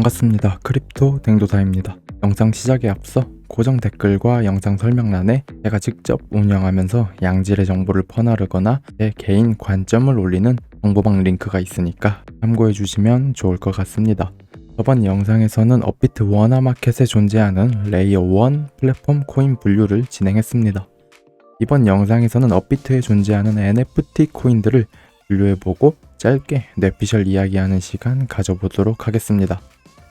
반갑습니다. 크립토 댕도사입니다. 영상 시작에 앞서 고정 댓글과 영상 설명란에 제가 직접 운영하면서 양질의 정보를 퍼나르거나 제 개인 관점을 올리는 정보방 링크가 있으니까 참고해 주시면 좋을 것 같습니다. 저번 영상에서는 업비트 워너마켓에 존재하는 레이어 1 플랫폼 코인 분류를 진행했습니다. 이번 영상에서는 업비트에 존재하는 NFT 코인들을 분류해보고 짧게 뇌피셜 이야기하는 시간 가져보도록 하겠습니다.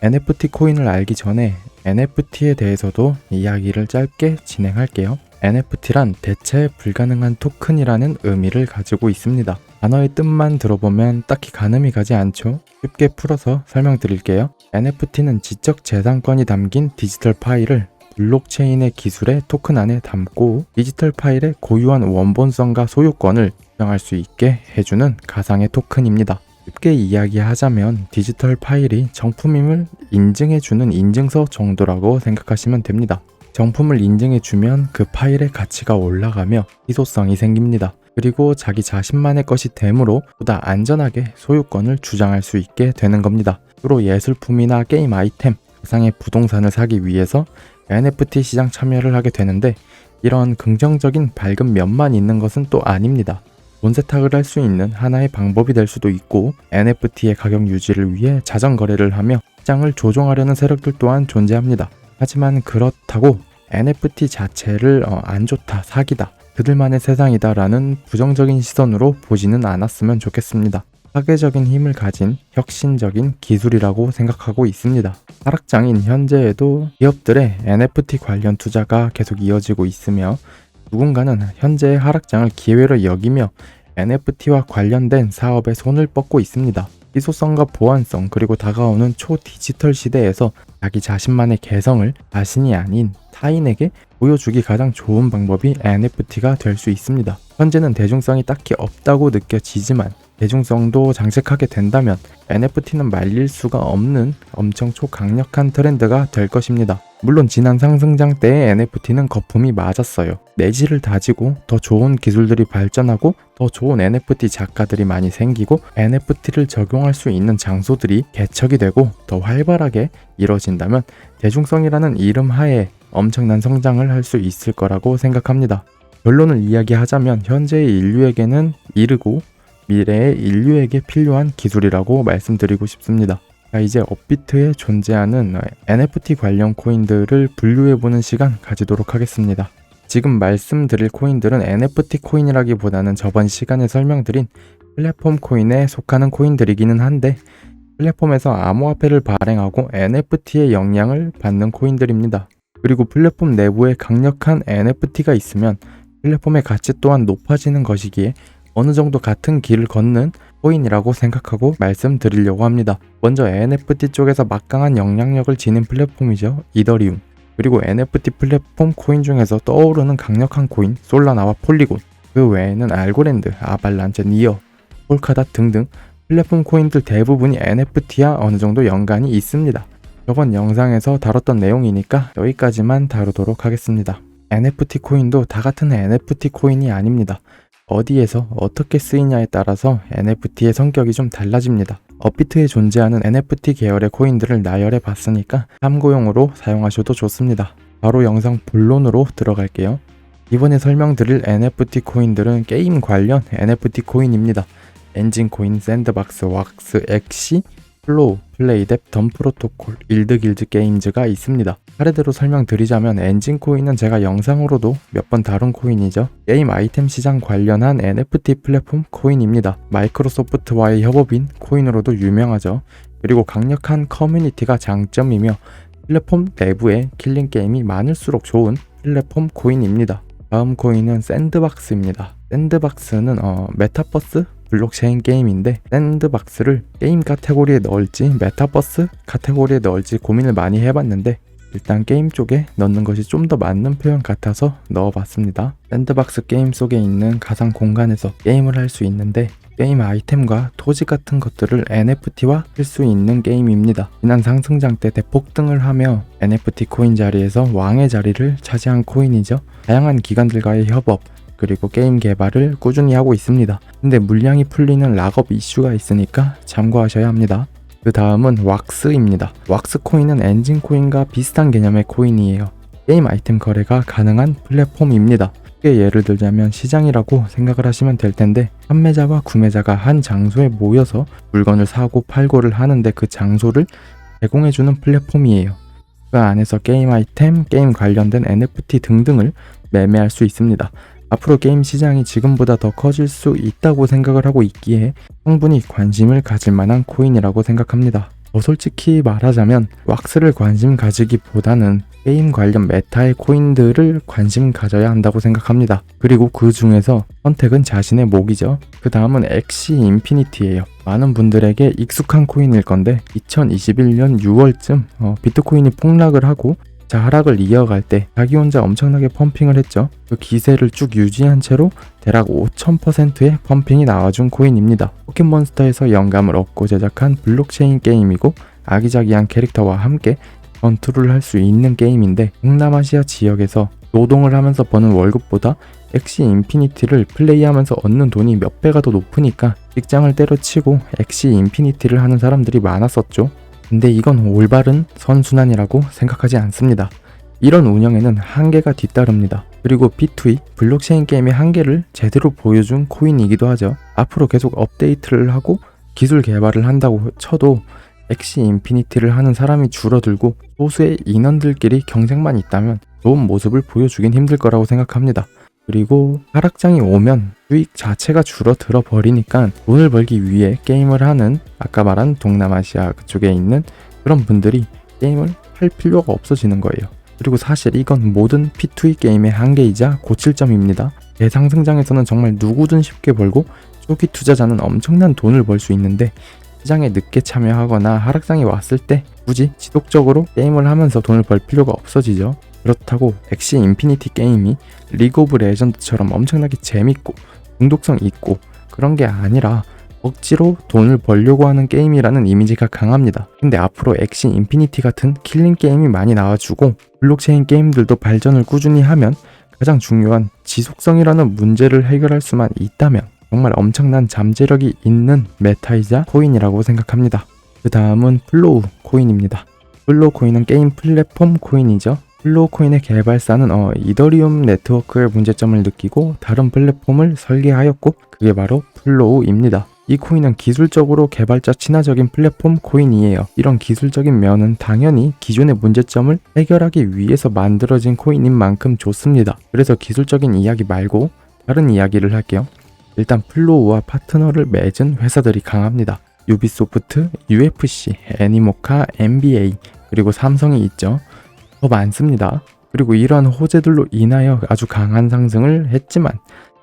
NFT 코인을 알기 전에 NFT에 대해서도 이야기를 짧게 진행할게요. NFT란 대체 불가능한 토큰이라는 의미를 가지고 있습니다. 단어의 뜻만 들어보면 딱히 가늠이 가지 않죠? 쉽게 풀어서 설명드릴게요. NFT는 지적 재산권이 담긴 디지털 파일을 블록체인의 기술의 토큰 안에 담고 디지털 파일의 고유한 원본성과 소유권을 주장할 수 있게 해주는 가상의 토큰입니다. 쉽게 이야기하자면 디지털 파일이 정품임을 인증해주는 인증서 정도라고 생각하시면 됩니다. 정품을 인증해주면 그 파일의 가치가 올라가며 희소성이 생깁니다. 그리고 자기 자신만의 것이 되므로 보다 안전하게 소유권을 주장할 수 있게 되는 겁니다. 주로 예술품이나 게임 아이템, 가상의 부동산을 사기 위해서 NFT 시장 참여를 하게 되는데 이런 긍정적인 밝은 면만 있는 것은 또 아닙니다. 돈 세탁을 할 수 있는 하나의 방법이 될 수도 있고 NFT의 가격 유지를 위해 자전 거래를 하며 시장을 조종하려는 세력들 또한 존재합니다. 하지만 그렇다고 NFT 자체를 어, 안 좋다, 사기다, 그들만의 세상이다라는 부정적인 시선으로 보지는 않았으면 좋겠습니다. 파괴적인 힘을 가진 혁신적인 기술이라고 생각하고 있습니다. 하락장인 현재에도 기업들의 NFT 관련 투자가 계속 이어지고 있으며 누군가는 현재의 하락장을 기회로 여기며 NFT와 관련된 사업에 손을 뻗고 있습니다. 희소성과 보안성 그리고 다가오는 초디지털 시대에서 자기 자신만의 개성을 자신이 아닌 타인에게 보여주기 가장 좋은 방법이 NFT가 될 수 있습니다. 현재는 대중성이 딱히 없다고 느껴지지만 대중성도 장착하게 된다면 NFT는 말릴 수가 없는 엄청 초강력한 트렌드가 될 것입니다. 물론 지난 상승장 때의 NFT는 거품이 맞았어요. 내지를 다지고 더 좋은 기술들이 발전하고 더 좋은 NFT 작가들이 많이 생기고 NFT를 적용할 수 있는 장소들이 개척이 되고 더 활발하게 이뤄진다면 대중성이라는 이름 하에 엄청난 성장을 할 수 있을 거라고 생각합니다. 결론을 이야기하자면 현재의 인류에게는 이르고 미래의 인류에게 필요한 기술이라고 말씀드리고 싶습니다. 자, 이제 업비트에 존재하는 NFT 관련 코인들을 분류해보는 시간 가지도록 하겠습니다. 지금 말씀드릴 코인들은 NFT 코인이라기보다는 저번 시간에 설명드린 플랫폼 코인에 속하는 코인들이기는 한데 플랫폼에서 암호화폐를 발행하고 NFT의 영향을 받는 코인들입니다. 그리고 플랫폼 내부에 강력한 NFT가 있으면 플랫폼의 가치 또한 높아지는 것이기에 어느 정도 같은 길을 걷는 코인이라고 생각하고 말씀드리려고 합니다. 먼저 NFT 쪽에서 막강한 영향력을 지닌 플랫폼이죠. 이더리움. 그리고 NFT 플랫폼 코인 중에서 떠오르는 강력한 코인 솔라나와 폴리곤. 그 외에는 알고랜드, 아발란체, 니어, 폴카다 등등 플랫폼 코인들 대부분이 NFT와 어느 정도 연관이 있습니다. 저번 영상에서 다뤘던 내용이니까 여기까지만 다루도록 하겠습니다. NFT 코인도 다 같은 NFT 코인이 아닙니다. 어디에서 어떻게 쓰이냐에 따라서 NFT의 성격이 좀 달라집니다. 업비트에 존재하는 NFT 계열의 코인들을 나열해 봤으니까 참고용으로 사용하셔도 좋습니다. 바로 영상 본론으로 들어갈게요. 이번에 설명드릴 NFT 코인들은 게임 관련 NFT 코인입니다. 엔진 코인, 샌드박스, 왁스, 엑시, 플로우, 플레이뎁, 덤 프로토콜, 일드길드 게임즈가 있습니다. 차례대로 설명드리자면 엔진 코인은 제가 영상으로도 몇 번 다룬 코인이죠. 게임 아이템 시장 관련한 NFT 플랫폼 코인입니다. 마이크로소프트와의 협업인 코인으로도 유명하죠. 그리고 강력한 커뮤니티가 장점이며 플랫폼 내부에 킬링 게임이 많을수록 좋은 플랫폼 코인입니다. 다음 코인은 샌드박스입니다. 샌드박스는 어, 메타버스 블록체인 게임인데 샌드박스를 게임 카테고리에 넣을지 메타버스 카테고리에 넣을지 고민을 많이 해봤는데 일단 게임 쪽에 넣는 것이 좀 더 맞는 표현 같아서 넣어봤습니다. 샌드박스 게임 속에 있는 가상 공간에서 게임을 할 수 있는데 게임 아이템과 토지 같은 것들을 NFT화 할 수 있는 게임입니다. 지난 상승장 때 대폭등을 하며 NFT 코인 자리에서 왕의 자리를 차지한 코인이죠. 다양한 기관들과의 협업, 그리고 게임 개발을 꾸준히 하고 있습니다. 근데 물량이 풀리는 락업 이슈가 있으니까 참고하셔야 합니다. 그 다음은 왁스입니다. 왁스 코인은 엔진 코인과 비슷한 개념의 코인이에요. 게임 아이템 거래가 가능한 플랫폼입니다. 쉽게 예를 들자면 시장이라고 생각을 하시면 될 텐데 판매자와 구매자가 한 장소에 모여서 물건을 사고 팔고를 하는데 그 장소를 제공해주는 플랫폼이에요. 그 안에서 게임 아이템, 게임 관련된 NFT 등등을 매매할 수 있습니다. 앞으로 게임 시장이 지금보다 더 커질 수 있다고 생각을 하고 있기에 충분히 관심을 가질 만한 코인이라고 생각합니다. 더 솔직히 말하자면 왁스를 관심 가지기보다는 게임 관련 메타의 코인들을 관심 가져야 한다고 생각합니다. 그리고 그 중에서 선택은 자신의 목이죠. 그 다음은 엑시 인피니티예요. 많은 분들에게 익숙한 코인일 건데 2021년 6월쯤 어, 비트코인이 폭락을 하고 자 하락을 이어갈 때 자기 혼자 엄청나게 펌핑을 했죠. 그 기세를 쭉 유지한 채로 대략 5000%의 펌핑이 나와준 코인입니다. 포켓몬스터에서 영감을 얻고 제작한 블록체인 게임이고 아기자기한 캐릭터와 함께 전투를 할 수 있는 게임인데 동남아시아 지역에서 노동을 하면서 버는 월급보다 엑시 인피니티를 플레이하면서 얻는 돈이 몇 배가 더 높으니까 직장을 때려치고 엑시 인피니티를 하는 사람들이 많았었죠. 근데 이건 올바른 선순환이라고 생각하지 않습니다. 이런 운영에는 한계가 뒤따릅니다. 그리고 B2E 블록체인 게임의 한계를 제대로 보여준 코인이기도 하죠. 앞으로 계속 업데이트를 하고 기술 개발을 한다고 쳐도 엑시 인피니티를 하는 사람이 줄어들고 소수의 인원들끼리 경쟁만 있다면 좋은 모습을 보여주긴 힘들 거라고 생각합니다. 그리고 하락장이 오면 수익 자체가 줄어들어 버리니까 돈을 벌기 위해 게임을 하는 아까 말한 동남아시아 그쪽에 있는 그런 분들이 게임을 할 필요가 없어지는 거예요. 그리고 사실 이건 모든 P2E 게임의 한계이자 고칠점입니다. 대상승장에서는 정말 누구든 쉽게 벌고 초기 투자자는 엄청난 돈을 벌 수 있는데 시장에 늦게 참여하거나 하락장이 왔을 때 굳이 지속적으로 게임을 하면서 돈을 벌 필요가 없어지죠. 그렇다고 엑시 인피니티 게임이 리그 오브 레전드처럼 엄청나게 재밌고 중독성 있고 그런 게 아니라 억지로 돈을 벌려고 하는 게임이라는 이미지가 강합니다. 근데 앞으로 엑시 인피니티 같은 킬링 게임이 많이 나와주고 블록체인 게임들도 발전을 꾸준히 하면 가장 중요한 지속성이라는 문제를 해결할 수만 있다면 정말 엄청난 잠재력이 있는 메타이자 코인이라고 생각합니다. 그 다음은 플로우 코인입니다. 플로우 코인은 게임 플랫폼 코인이죠. 플로우 코인의 개발사는 어, 이더리움 네트워크의 문제점을 느끼고 다른 플랫폼을 설계하였고 그게 바로 플로우입니다. 이 코인은 기술적으로 개발자 친화적인 플랫폼 코인이에요. 이런 기술적인 면은 당연히 기존의 문제점을 해결하기 위해서 만들어진 코인인 만큼 좋습니다. 그래서 기술적인 이야기 말고 다른 이야기를 할게요. 일단 플로우와 파트너를 맺은 회사들이 강합니다. 유비소프트, UFC, 애니모카, NBA, 그리고 삼성이 있죠. 더 많습니다. 그리고 이러한 호재들로 인하여 아주 강한 상승을 했지만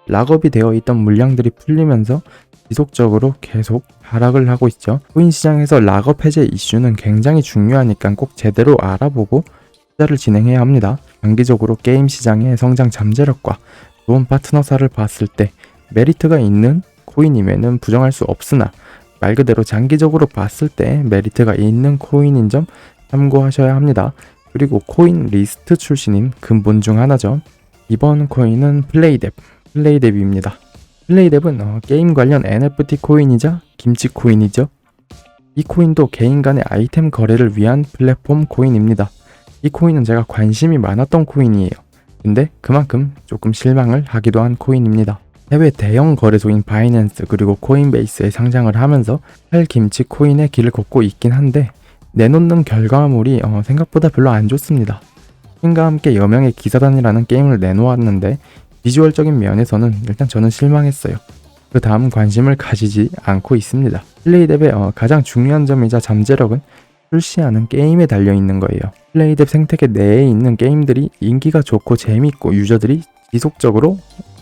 락업이 되어 있던 물량들이 풀리면서 지속적으로 계속 하락을 하고 있죠. 코인 시장에서 락업 해제 이슈는 굉장히 중요하니까 꼭 제대로 알아보고 투자를 진행해야 합니다. 장기적으로 게임 시장의 성장 잠재력과 좋은 파트너사를 봤을 때 메리트가 있는 코인임에는 부정할 수 없으나 말 그대로 장기적으로 봤을 때 메리트가 있는 코인인 점 참고하셔야 합니다. 그리고 코인 리스트 출신인 근본 중 하나죠. 이번 코인은 플레이뎁, 플레이뎁입니다. 플레이뎁은 어, 게임 관련 NFT 코인이자 김치 코인이죠. 이 코인도 개인 간의 아이템 거래를 위한 플랫폼 코인입니다. 이 코인은 제가 관심이 많았던 코인이에요. 근데 그만큼 조금 실망을 하기도 한 코인입니다. 해외 대형 거래소인 바이낸스 그리고 코인베이스에 상장을 하면서 팔 김치 코인의 길을 걷고 있긴 한데 내놓는 결과물이 어, 생각보다 별로 안 좋습니다. 신과 함께 여명의 기사단이라는 게임을 내놓았는데 비주얼적인 면에서는 일단 저는 실망했어요. 그 다음 관심을 가지지 않고 있습니다. 플레이뎁의 어, 가장 중요한 점이자 잠재력은 출시하는 게임에 달려 있는 거예요. 플레이뎁 생태계 내에 있는 게임들이 인기가 좋고 재밌고 유저들이 지속적으로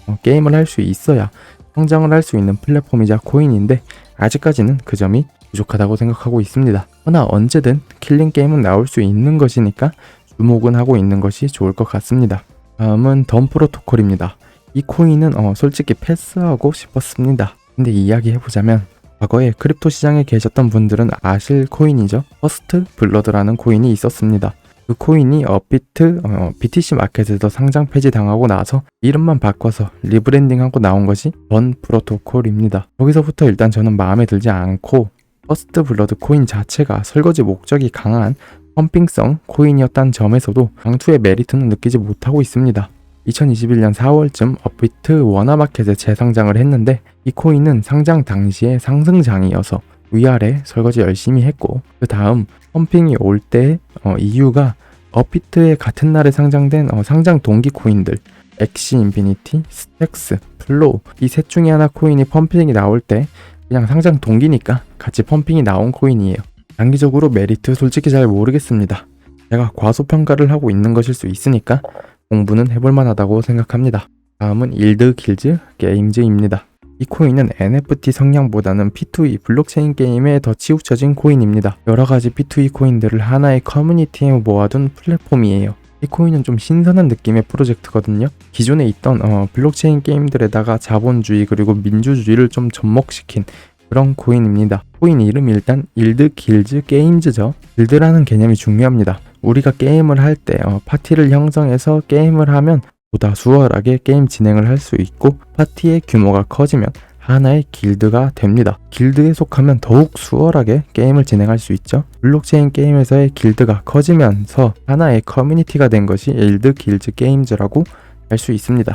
어, 게임을 할 수 있어야 성장을 할 수 있는 플랫폼이자 코인인데 아직까지는 그 점이 부족하다고 생각하고 있습니다. 허나 언제든 킬링 게임은 나올 수 있는 것이니까 주목은 하고 있는 것이 좋을 것 같습니다. 다음은 덤 프로토콜입니다. 이 코인은 어, 솔직히 패스하고 싶었습니다. 근데 이야기해보자면 과거에 크립토 시장에 계셨던 분들은 아실 코인이죠. 퍼스트 블러드라는 코인이 있었습니다. 그 코인이 업비트 어, BTC 마켓에서 상장 폐지 당하고 나서 이름만 바꿔서 리브랜딩하고 나온 것이 번 프로토콜입니다. 여기서부터 일단 저는 마음에 들지 않고 퍼스트 블러드 코인 자체가 설거지 목적이 강한 펌핑성 코인이었다는 점에서도 강투의 메리트는 느끼지 못하고 있습니다. 2021년 4월쯤 업비트 워너마켓에 재상장을 했는데 이 코인은 상장 당시에 상승장이어서 위아래 설거지 열심히 했고 그 다음 펌핑이 올때 어, 이유가 업비트의 같은 날에 상장된 어, 상장 동기 코인들 엑시 인피니티, 스택스, 플로우 이 셋 중에 하나 코인이 펌핑이 나올 때 그냥 상장 동기니까 같이 펌핑이 나온 코인이에요. 단기적으로 메리트 솔직히 잘 모르겠습니다. 제가 과소평가를 하고 있는 것일 수 있으니까 공부는 해볼 만하다고 생각합니다. 다음은 일드 길즈 게임즈입니다. 이 코인은 NFT 성향보다는 P2E 블록체인 게임에 더 치우쳐진 코인입니다. 여러 가지 P2E 코인들을 하나의 커뮤니티에 모아둔 플랫폼이에요. 이 코인은 좀 신선한 느낌의 프로젝트거든요. 기존에 있던 어, 블록체인 게임들에다가 자본주의 그리고 민주주의를 좀 접목시킨 그런 코인입니다. 코인 이름이 일단 일드 길즈 게임즈죠. 길드라는 개념이 중요합니다. 우리가 게임을 할때 어, 파티를 형성해서 게임을 하면 보다 수월하게 게임 진행을 할 수 있고 파티의 규모가 커지면 하나의 길드가 됩니다. 길드에 속하면 더욱 수월하게 게임을 진행할 수 있죠. 블록체인 게임에서의 길드가 커지면서 하나의 커뮤니티가 된 것이 일드 길즈 게임즈라고 할 수 있습니다.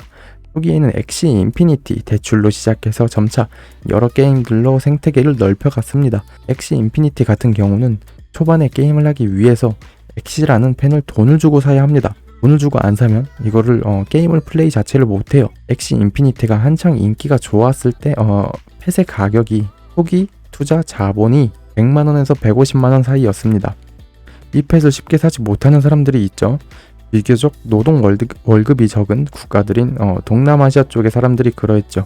초기에는 엑시 인피니티 대출로 시작해서 점차 여러 게임들로 생태계를 넓혀갔습니다. 엑시 인피니티 같은 경우는 초반에 게임을 하기 위해서 엑시라는 펜을 돈을 주고 사야 합니다. 돈을 주고 안 사면 이거를 어, 게임을 플레이 자체를 못해요. 엑시 인피니티가 한창 인기가 좋았을 때 어, 펫의 가격이 초기 투자 자본이 100만 원에서 150만 원 사이였습니다. 이 펫을 쉽게 사지 못하는 사람들이 있죠. 비교적 노동 월드, 월급이 적은 국가들인 어, 동남아시아 쪽의 사람들이 그러했죠.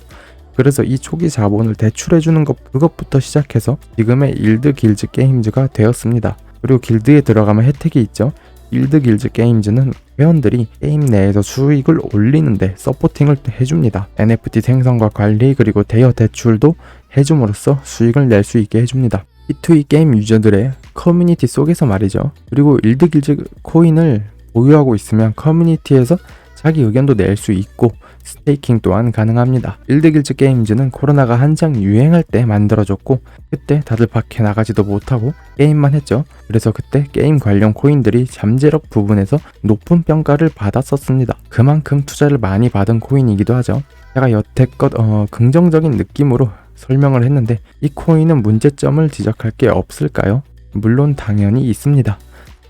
그래서 이 초기 자본을 대출해주는 것 그것부터 시작해서 지금의 일드 길즈 게임즈가 되었습니다. 그리고 길드에 들어가면 혜택이 있죠. 일드 길즈 게임즈는 회원들이 게임 내에서 수익을 올리는데 서포팅을 해줍니다. NFT 생성과 관리 그리고 대여 대출도 해줌으로써 수익을 낼 수 있게 해줍니다. P2E 게임 유저들의 커뮤니티 속에서 말이죠. 그리고 일드 길즈 코인을 보유하고 있으면 커뮤니티에서 자기 의견도 낼 수 있고 스테이킹 또한 가능합니다. 일드길즈 게임즈는 코로나가 한창 유행할 때 만들어졌고 그때 다들 밖에 나가지도 못하고 게임만 했죠. 그래서 그때 게임 관련 코인들이 잠재력 부분에서 높은 평가를 받았었습니다. 그만큼 투자를 많이 받은 코인이기도 하죠. 제가 여태껏 어, 긍정적인 느낌으로 설명을 했는데 이 코인은 문제점을 지적할 게 없을까요? 물론 당연히 있습니다.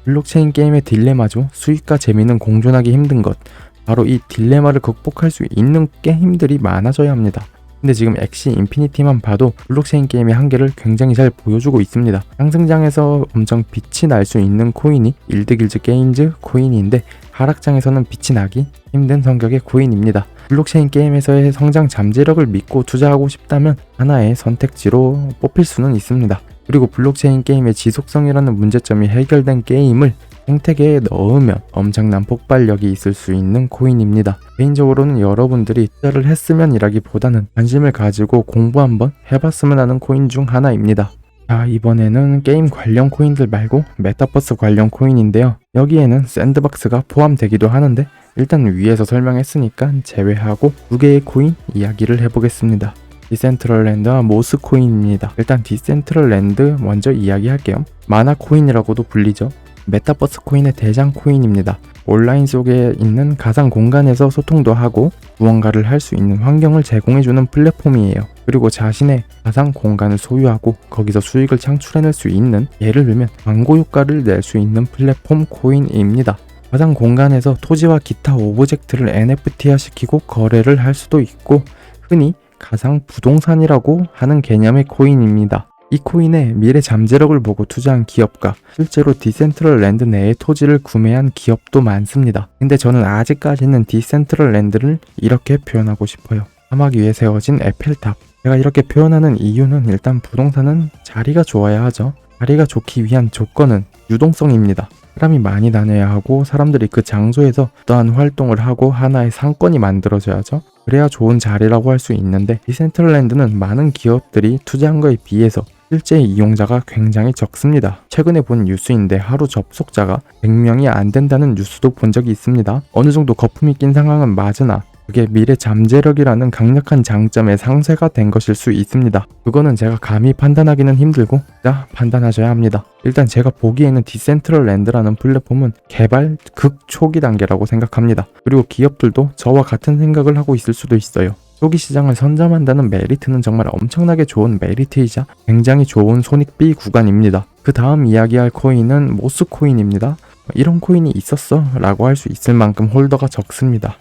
블록체인 게임의 딜레마죠. 수익과 재미는 공존하기 힘든 것. 바로 이 딜레마를 극복할 수 있는 게임들이 많아져야 합니다. 근데 지금 엑시 인피니티만 봐도 블록체인 게임의 한계를 굉장히 잘 보여주고 있습니다. 상승장에서 엄청 빛이 날 수 있는 코인이 일드길즈 게임즈 코인인데 하락장에서는 빛이 나기 힘든 성격의 코인입니다. 블록체인 게임에서의 성장 잠재력을 믿고 투자하고 싶다면 하나의 선택지로 뽑힐 수는 있습니다. 그리고 블록체인 게임의 지속성이라는 문제점이 해결된 게임을 생태계에 넣으면 엄청난 폭발력이 있을 수 있는 코인입니다. 개인적으로는 여러분들이 투자를 했으면 이라기보다는 관심을 가지고 공부 한번 해봤으면 하는 코인 중 하나입니다. 자, 이번에는 게임 관련 코인들 말고 메타버스 관련 코인인데요. 여기에는 샌드박스가 포함되기도 하는데 일단 위에서 설명했으니까 제외하고 두 개의 코인 이야기를 해보겠습니다. 디센트럴랜드와 모스 코인입니다. 일단 디센트럴랜드 먼저 이야기할게요. 마나 코인이라고도 불리죠. 메타버스 코인의 대장 코인입니다. 온라인 속에 있는 가상 공간에서 소통도 하고 무언가를 할 수 있는 환경을 제공해주는 플랫폼이에요. 그리고 자신의 가상 공간을 소유하고 거기서 수익을 창출해낼 수 있는 예를 들면 광고 효과를 낼 수 있는 플랫폼 코인입니다. 가상 공간에서 토지와 기타 오브젝트를 NFT화 시키고 거래를 할 수도 있고 흔히 가상 부동산이라고 하는 개념의 코인입니다. 이 코인의 미래 잠재력을 보고 투자한 기업과 실제로 디센트럴 랜드 내의 토지를 구매한 기업도 많습니다. 근데 저는 아직까지는 디센트럴 랜드를 이렇게 표현하고 싶어요. 사막 위에 세워진 에펠탑. 제가 이렇게 표현하는 이유는 일단 부동산은 자리가 좋아야 하죠. 자리가 좋기 위한 조건은 유동성입니다. 사람이 많이 다녀야 하고 사람들이 그 장소에서 어떠한 활동을 하고 하나의 상권이 만들어져야죠. 그래야 좋은 자리라고 할 수 있는데 디센트럴랜드는 많은 기업들이 투자한 거에 비해서 실제 이용자가 굉장히 적습니다. 최근에 본 뉴스인데 하루 접속자가 100명이 안 된다는 뉴스도 본 적이 있습니다. 어느 정도 거품이 낀 상황은 맞으나 그게 미래 잠재력이라는 강력한 장점의 상쇄가 된 것일 수 있습니다. 그거는 제가 감히 판단하기는 힘들고 자 판단하셔야 합니다. 일단 제가 보기에는 디센트럴랜드라는 플랫폼은 개발 극초기 단계라고 생각합니다. 그리고 기업들도 저와 같은 생각을 하고 있을 수도 있어요. 초기 시장을 선점한다는 메리트는 정말 엄청나게 좋은 메리트이자 굉장히 좋은 손익비 구간입니다. 그 다음 이야기할 코인은 모스 코인입니다. 이런 코인이 있었어 라고 할 수 있을 만큼 홀더가 적습니다.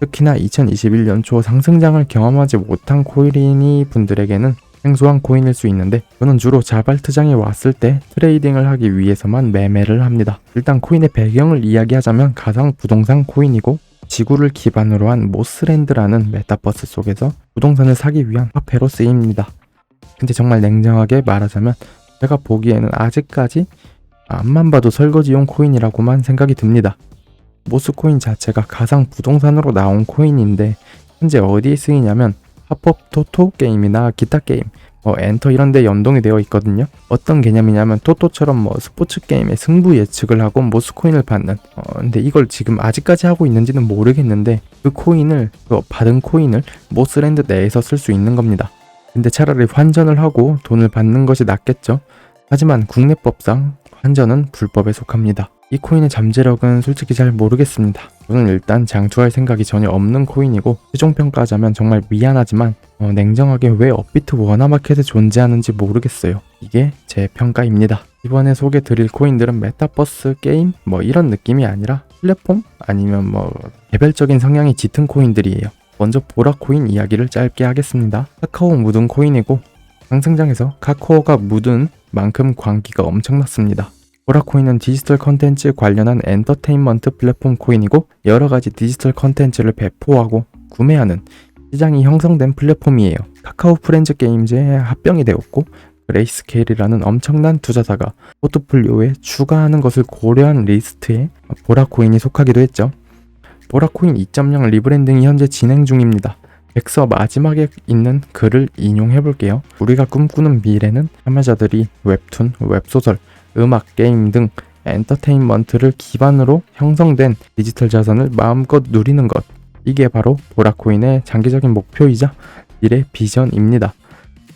특히나 2021년 초 상승장을 경험하지 못한 코인이 분들에게는 생소한 코인일 수 있는데 저는 주로 자발트장에 왔을 때 트레이딩을 하기 위해서만 매매를 합니다. 일단 코인의 배경을 이야기하자면 가상 부동산 코인이고 지구를 기반으로 한 모스랜드라는 메타버스 속에서 부동산을 사기 위한 화폐로 쓰입니다. 근데 정말 냉정하게 말하자면 제가 보기에는 아직까지 앞만 봐도 설거지용 코인이라고만 생각이 듭니다. 모스코인 자체가 가상 부동산으로 나온 코인인데 현재 어디에 쓰이냐면 합법 토토 게임이나 기타 게임, 뭐 엔터 이런 데 연동이 되어 있거든요. 어떤 개념이냐면 토토처럼 뭐 스포츠 게임의 승부 예측을 하고 모스 코인을 받는. 어, 근데 이걸 지금 아직까지 하고 있는지는 모르겠는데 그 코인을 그 받은 코인을 모스랜드 내에서 쓸 수 있는 겁니다. 근데 차라리 환전을 하고 돈을 받는 것이 낫겠죠. 하지만 국내법상 환전은 불법에 속합니다. 이 코인의 잠재력은 솔직히 잘 모르겠습니다. 저는 일단 장투할 생각이 전혀 없는 코인이고 최종 평가하자면 정말 미안하지만 어, 냉정하게 왜 업비트 워너마켓에 존재하는지 모르겠어요. 이게 제 평가입니다. 이번에 소개 드릴 코인들은 메타버스 게임 뭐 이런 느낌이 아니라 플랫폼 아니면 뭐 개별적인 성향이 짙은 코인들이에요. 먼저 보라 코인 이야기를 짧게 하겠습니다. 카카오 묻은 코인이고 상승장에서 카카오가 묻은 만큼 광기가 엄청났습니다. 보라코인은 디지털 컨텐츠 관련한 엔터테인먼트 플랫폼 코인이고 여러 가지 디지털 컨텐츠를 배포하고 구매하는 시장이 형성된 플랫폼이에요. 카카오 프렌즈 게임즈에 합병이 되었고 그레이스케일이라는 엄청난 투자자가 포트폴리오에 추가하는 것을 고려한 리스트에 보라코인이 속하기도 했죠. 보라코인 2.0 리브랜딩이 현재 진행 중입니다. 백서 마지막에 있는 글을 인용해 볼게요. 우리가 꿈꾸는 미래는 참여자들이 웹툰, 웹소설, 음악, 게임 등 엔터테인먼트를 기반으로 형성된 디지털 자산을 마음껏 누리는 것. 이게 바로 보라코인의 장기적인 목표이자 미래 비전입니다.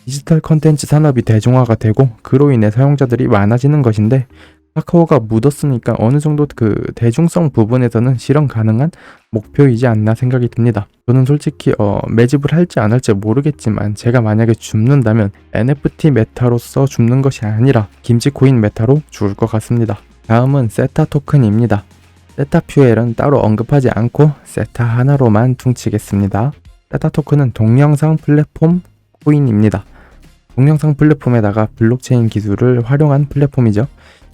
디지털 컨텐츠 산업이 대중화가 되고 그로 인해 사용자들이 많아지는 것인데 카카오가 묻었으니까 어느 정도 그 대중성 부분에서는 실현 가능한 목표이지 않나 생각이 듭니다. 저는 솔직히 어, 매집을 할지 안 할지 모르겠지만 제가 만약에 줍는다면 NFT 메타로서 줍는 것이 아니라 김치 코인 메타로 줄것 같습니다. 다음은 세타 토큰입니다. 세타 퓨엘은 따로 언급하지 않고 세타 하나로만 퉁치겠습니다. 세타 토큰은 동영상 플랫폼 코인입니다. 동영상 플랫폼에다가 블록체인 기술을 활용한 플랫폼이죠.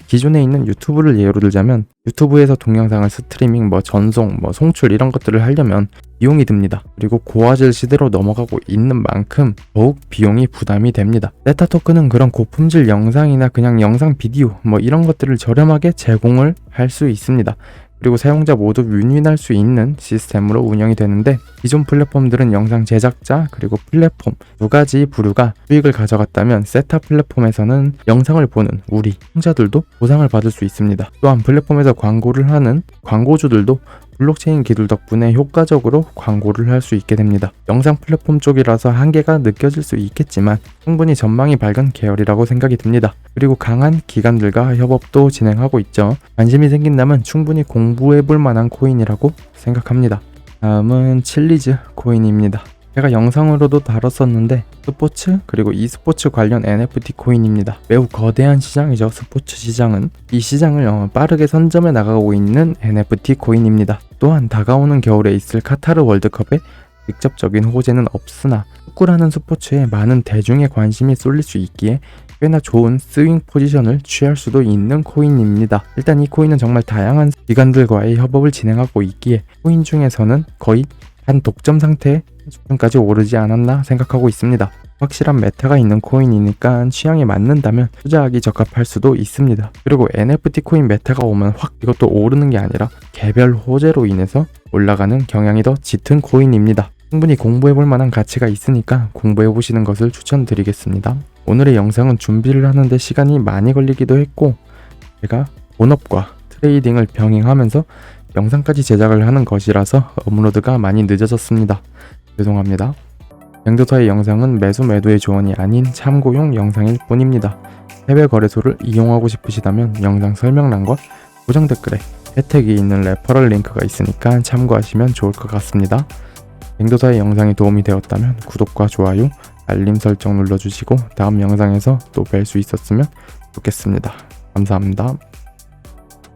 기존에 있는 유튜브를 예로 들자면 유튜브에서 동영상을 스트리밍, 뭐 전송, 뭐 송출 이런 것들을 하려면 비용이 듭니다. 그리고 고화질 시대로 넘어가고 있는 만큼 더욱 비용이 부담이 됩니다. 세타 토큰은 그런 고품질 영상이나 그냥 영상 비디오 뭐 이런 것들을 저렴하게 제공을 할 수 있습니다. 그리고 사용자 모두 윈윈할 수 있는 시스템으로 운영이 되는데 기존 플랫폼들은 영상 제작자 그리고 플랫폼 두 가지 부류가 수익을 가져갔다면 세타 플랫폼에서는 영상을 보는 우리 시청자들도 보상을 받을 수 있습니다. 또한 플랫폼에서 광고를 하는 광고주들도 블록체인 기술 덕분에 효과적으로 광고를 할 수 있게 됩니다. 영상 플랫폼 쪽이라서 한계가 느껴질 수 있겠지만 충분히 전망이 밝은 계열이라고 생각이 듭니다. 그리고 강한 기관들과 협업도 진행하고 있죠. 관심이 생긴다면 충분히 공부해 볼 만한 코인이라고 생각합니다. 다음은 칠리즈 코인입니다. 제가 영상으로도 다뤘었는데 스포츠 그리고 e스포츠 관련 NFT 코인입니다. 매우 거대한 시장이죠. 스포츠 시장은 이 시장을 어, 빠르게 선점해 나가고 있는 NFT 코인입니다. 또한 다가오는 겨울에 있을 카타르 월드컵에 직접적인 호재는 없으나 축구라는 스포츠에 많은 대중의 관심이 쏠릴 수 있기에 꽤나 좋은 스윙 포지션을 취할 수도 있는 코인입니다. 일단 이 코인은 정말 다양한 기관들과의 협업을 진행하고 있기에 코인 중에서는 거의 한 독점 상태의 수준까지 오르지 않았나 생각하고 있습니다. 확실한 메타가 있는 코인이니까 취향에 맞는다면 투자하기 적합할 수도 있습니다. 그리고 NFT 코인 메타가 오면 확 이것도 오르는 게 아니라 개별 호재로 인해서 올라가는 경향이 더 짙은 코인입니다. 충분히 공부해 볼 만한 가치가 있으니까 공부해 보시는 것을 추천드리겠습니다. 오늘의 영상은 준비를 하는데 시간이 많이 걸리기도 했고 제가 본업과 트레이딩을 병행하면서 영상까지 제작을 하는 것이라서 업로드가 많이 늦어졌습니다. 죄송합니다. 앵도타의 영상은 매수 매도의 조언이 아닌 참고용 영상일 뿐입니다. 해외 거래소를 이용하고 싶으시다면 영상 설명란과 고정 댓글에 혜택이 있는 레퍼럴 링크가 있으니까 참고하시면 좋을 것 같습니다. 앵도사의 영상이 도움이 되었다면 구독과 좋아요, 알림 설정 눌러주시고 다음 영상에서 또 뵐 수 있었으면 좋겠습니다. 감사합니다.